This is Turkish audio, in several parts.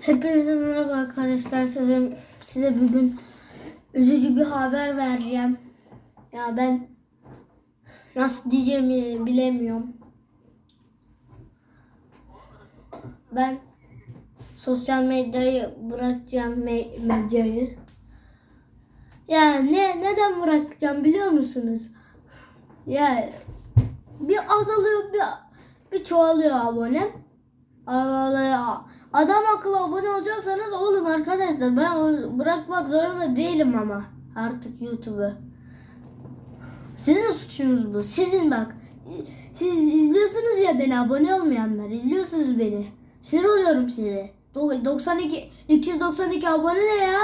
Hepinize merhaba arkadaşlar. Size, size bugün üzücü bir haber vereceğim. Ya ben nasıl diyeceğimi bilemiyorum. Ben sosyal medyayı bırakacağım me- medyayı. Ya ne neden bırakacağım biliyor musunuz? Ya bir azalıyor bir bir çoğalıyor abonem. Adam akıllı abone olacaksanız olun arkadaşlar. Ben bırakmak zorunda değilim ama artık YouTube'u. Sizin suçunuz bu. Sizin bak. Siz izliyorsunuz ya beni abone olmayanlar. izliyorsunuz beni. Sinir oluyorum size. Do- 92 292 abone ne ya?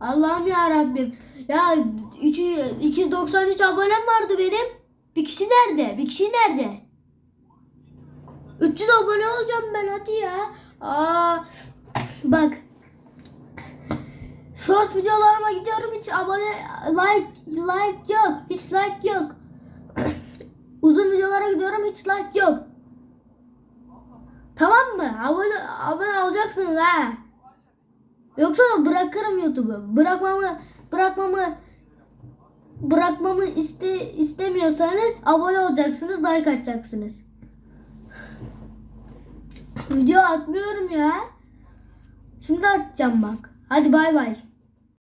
Allah'ım ya Rabbim. Ya 3 293 abonem vardı benim. Bir kişi nerede? Bir kişi nerede? 300 abone olacağım ben hadi ya. Aa, bak. Shorts videolarıma gidiyorum hiç abone like like yok. Hiç like yok. Uzun videolara gidiyorum hiç like yok. Tamam mı? Abone, abone olacaksınız ha. Yoksa bırakırım YouTube'u. Bırakmamı bırakmamı bırakmamı iste, istemiyorsanız abone olacaksınız, like atacaksınız. Video atmıyorum ya. Şimdi atacağım bak. Hadi bay bay.